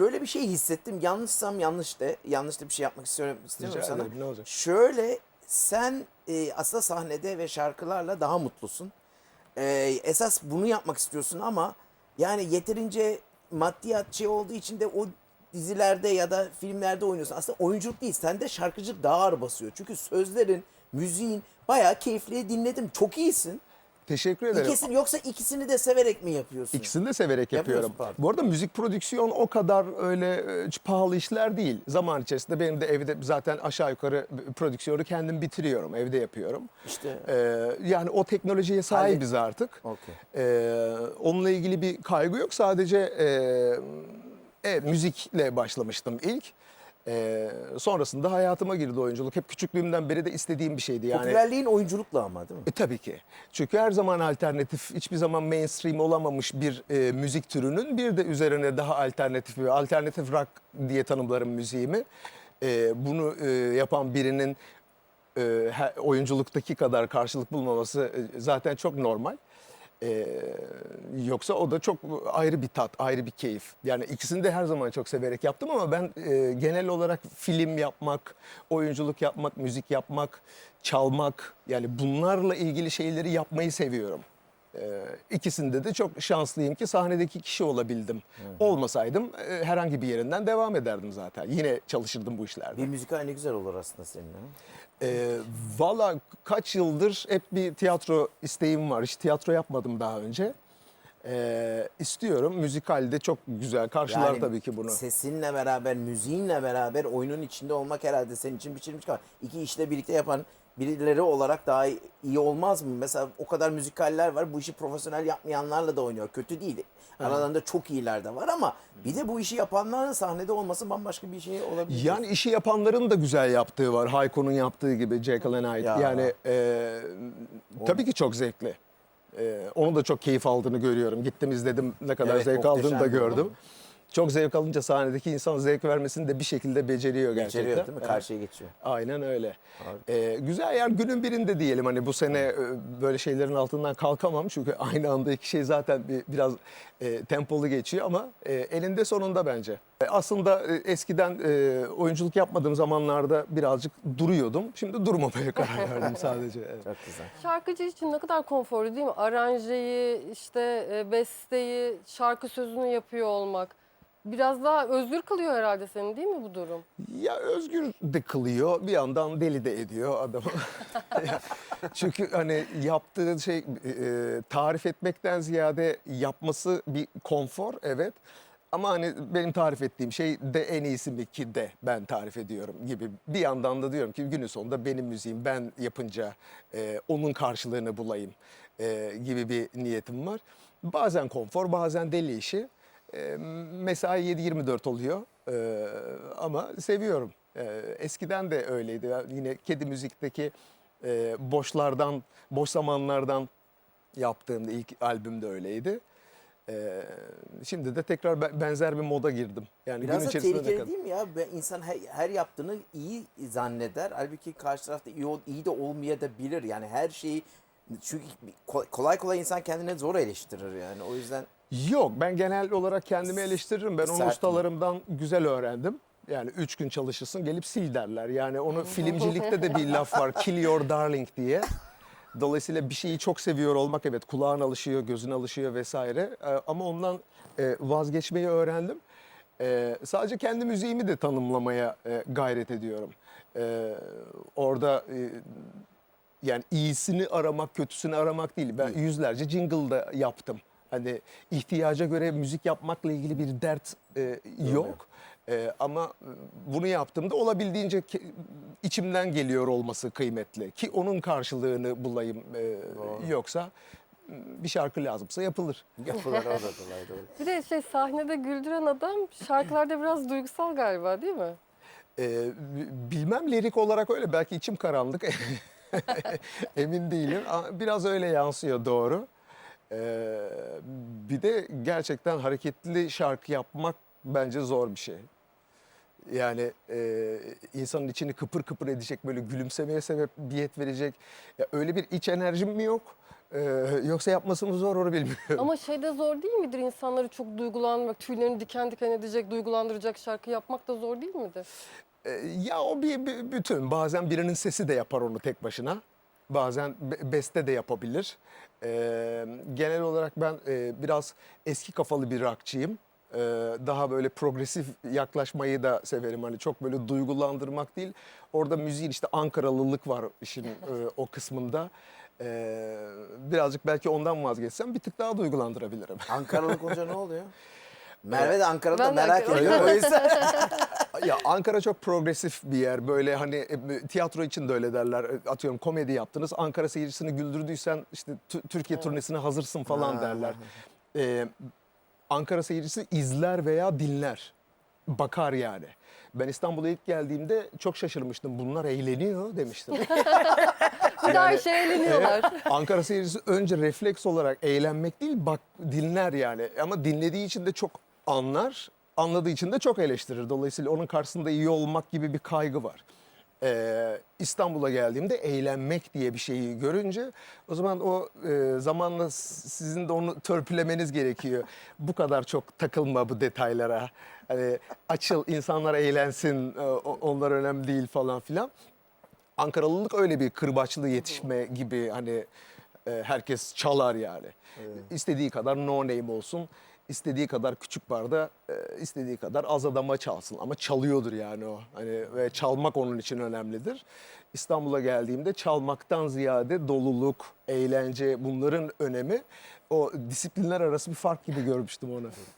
şöyle bir şey hissettim. Yanlışsam yanlış de. Yanlış da bir şey yapmak istiyorum, istemiyorum Rica sana. ederim, ne olacak? Şöyle sen e, aslında sahnede ve şarkılarla daha mutlusun. E, esas bunu yapmak istiyorsun ama yani yeterince maddiyat şey olduğu için de o dizilerde ya da filmlerde oynuyorsun. Aslında oyunculuk değil. Sende şarkıcılık daha ağır basıyor. Çünkü sözlerin, müziğin bayağı keyifli dinledim. Çok iyisin. Teşekkür ederim. İkisini, yoksa ikisini de severek mi yapıyorsun? İkisini de severek yapıyorum. pardon. Bu arada müzik prodüksiyon o kadar öyle e, pahalı işler değil. Zaman içerisinde benim de evde zaten aşağı yukarı prodüksiyonu kendim bitiriyorum. Evde yapıyorum. İşte. Ee, yani o teknolojiye sahibiz artık. Okey. Ee, onunla ilgili bir kaygı yok. Sadece e, evet, müzikle başlamıştım ilk. Ee, sonrasında hayatıma girdi oyunculuk. Hep küçüklüğümden beri de istediğim bir şeydi. Yani Popülerliğin oyunculukla ama değil mi? e, tabii ki. Çünkü her zaman alternatif, hiçbir zaman mainstream olamamış bir e, müzik türünün bir de üzerine daha alternatif bir alternatif rock diye tanımlarım müziğimi. E, bunu e, yapan birinin e, oyunculuktaki kadar karşılık bulmaması e, zaten çok normal. E, yoksa o da çok ayrı bir tat, ayrı bir keyif. Yani ikisini de her zaman çok severek yaptım ama ben e, genel olarak film yapmak, oyunculuk yapmak, müzik yapmak, çalmak yani bunlarla ilgili şeyleri yapmayı seviyorum. E, ikisinde de çok şanslıyım ki sahnedeki kişi olabildim. Olmasaydım e, herhangi bir yerinden devam ederdim zaten. Yine çalışırdım bu işlerde. Bir müzikal ne güzel olur aslında seninle. E, Valla kaç yıldır hep bir tiyatro isteğim var. Hiç tiyatro yapmadım daha önce. E, istiyorum. Müzikalde çok güzel. Karşılar tabii ki bunu. Sesinle beraber, müziğinle beraber oyunun içinde olmak herhalde senin için biçilmiş kadar. İki işte birlikte yapan birileri olarak daha iyi olmaz mı? Mesela o kadar müzikaller var. Bu işi profesyonel yapmayanlarla da oynuyor. Kötü değil. Aralarında çok iyiler de var ama bir de bu işi yapanların sahnede olması bambaşka bir şey olabilir. Yani işi yapanların da güzel yaptığı var. Hayko'nun yaptığı gibi Jekyll and Hyde. Ya. Yani e, tabii ki çok zevkli. E, onu da çok keyif aldığını görüyorum. Gittim izledim ne kadar Evet, zevk aldığını da muhteşem. gördüm. Çok zevk alınca sahnedeki insan zevk vermesini de bir şekilde beceriyor gerçekten. Beceriyor değil mi? Evet. Karşıya geçiyor. Aynen öyle. Ee, güzel yani günün birinde diyelim hani bu sene e, böyle şeylerin altından kalkamam çünkü aynı anda iki şey zaten bir, biraz e, tempolu geçiyor ama e, elinde sonunda bence. E, aslında e, eskiden e, oyunculuk yapmadığım zamanlarda birazcık duruyordum. Şimdi durmamaya karar verdim sadece. Evet. Çok güzel. Şarkıcı için ne kadar konforlu değil mi? Aranjeyi, işte e, besteyi, şarkı sözünü yapıyor olmak. Biraz daha özgür kılıyor herhalde seni değil mi bu durum? Ya özgür de kılıyor bir yandan deli de ediyor adamı. Çünkü hani yaptığı şey e, tarif etmekten ziyade yapması bir konfor evet. Ama hani benim tarif ettiğim şey de en iyisi mi ki de ben tarif ediyorum gibi. Bir yandan da diyorum ki günün sonunda benim müziğim ben yapınca e, onun karşılığını bulayım e, gibi bir niyetim var. Bazen konfor bazen deli işi. E, mesai 7-24 oluyor E, ama seviyorum. E, eskiden de öyleydi. Yine kedi müzikteki e, boşlardan, boş zamanlardan yaptığım ilk albüm de öyleydi. E, şimdi de tekrar be- benzer bir moda girdim. Yani Biraz gün da içerisinde tehlikeli değil mi ya? İnsan her, her yaptığını iyi zanneder. Halbuki karşı tarafta iyi, ol- iyi de olmayabilir. Yani her şeyi çünkü ko- kolay kolay insan kendine zor eleştirir yani. O yüzden Yok ben genel olarak kendimi eleştiririm. Ben onu Sert mi? ustalarımdan güzel öğrendim. Yani üç gün çalışırsın gelip sil derler. Yani onu filmcilikte de bir laf var. Kill your darling diye. Dolayısıyla bir şeyi çok seviyor olmak evet kulağın alışıyor, gözün alışıyor vesaire. Ee, ama ondan e, vazgeçmeyi öğrendim. Ee, sadece kendi müziğimi de tanımlamaya e, gayret ediyorum. Ee, orada e, yani iyisini aramak, kötüsünü aramak değil. Ben yüzlerce jingle da yaptım. Hani ihtiyaca göre müzik yapmakla ilgili bir dert e, yok. E, ama e, bunu yaptığımda olabildiğince ke- içimden geliyor olması kıymetli. Ki onun karşılığını bulayım. E, yoksa m, bir şarkı lazımsa yapılır. yapılır o da kolay doğru. Bir de şey sahnede güldüren adam şarkılarda biraz duygusal galiba değil mi? E, b- bilmem lirik olarak öyle. Belki içim karanlık. Emin değilim. Ama Biraz öyle yansıyor doğru. E, bir de gerçekten hareketli şarkı yapmak bence zor bir şey. Yani e, insanın içini kıpır kıpır edecek, böyle gülümsemeye sebebiyet verecek. Ya öyle bir iç enerjim mi yok? Ee, yoksa yapması mı zor onu bilmiyorum. Ama şey de zor değil midir? İnsanları çok duygulandırmak, tüylerini diken diken edecek, duygulandıracak şarkı yapmak da zor değil midir? Ee, ya o bir, bir bütün. Bazen birinin sesi de yapar onu tek başına. Bazen be- beste de yapabilir. Ee, genel olarak ben e, biraz eski kafalı bir rockçıyım. Ee, daha böyle progresif yaklaşmayı da severim. Hani çok böyle duygulandırmak değil. Orada müziğin işte Ankaralılık var işin e, o kısmında. Ee, birazcık belki ondan vazgeçsem bir tık daha duygulandırabilirim. Ankaralı olunca ne oluyor? Merve de Ankara'da merak ediyor o yüzden. Ya Ankara çok progresif bir yer. Böyle hani e, tiyatro için de öyle derler. E, Atıyorum komedi yaptınız. Ankara seyircisini güldürdüysen işte Tü- Türkiye turnesine hazırsın falan Ha. derler. Ee, Ankara seyircisi izler veya dinler. Bakar yani. Ben İstanbul'a ilk geldiğimde çok şaşırmıştım. Bunlar eğleniyor demiştim. Bir daha şey eğleniyorlar. Evet, Ankara seyircisi önce refleks olarak eğlenmek değil bak dinler yani. Ama dinlediği için de çok anlar, anladığı için de çok eleştirir. Dolayısıyla onun karşısında iyi olmak gibi bir kaygı var. Ee, İstanbul'a geldiğimde eğlenmek diye bir şeyi görünce o zaman o e, zamanla sizin de onu törpülemeniz gerekiyor. Bu kadar çok takılma bu detaylara. Hani açıl insanlar eğlensin e, onlar önemli değil falan filan. Ankaralılık öyle bir kırbaçlı yetişme gibi hani e, herkes çalar yani. İstediği kadar no name olsun, istediği kadar küçük barda, e, istediği kadar az adama çalsın ama çalıyordur yani o. Hani ve çalmak onun için önemlidir. İstanbul'a geldiğimde çalmaktan ziyade doluluk, eğlence bunların önemi o disiplinler arası bir fark gibi görmüştüm onu.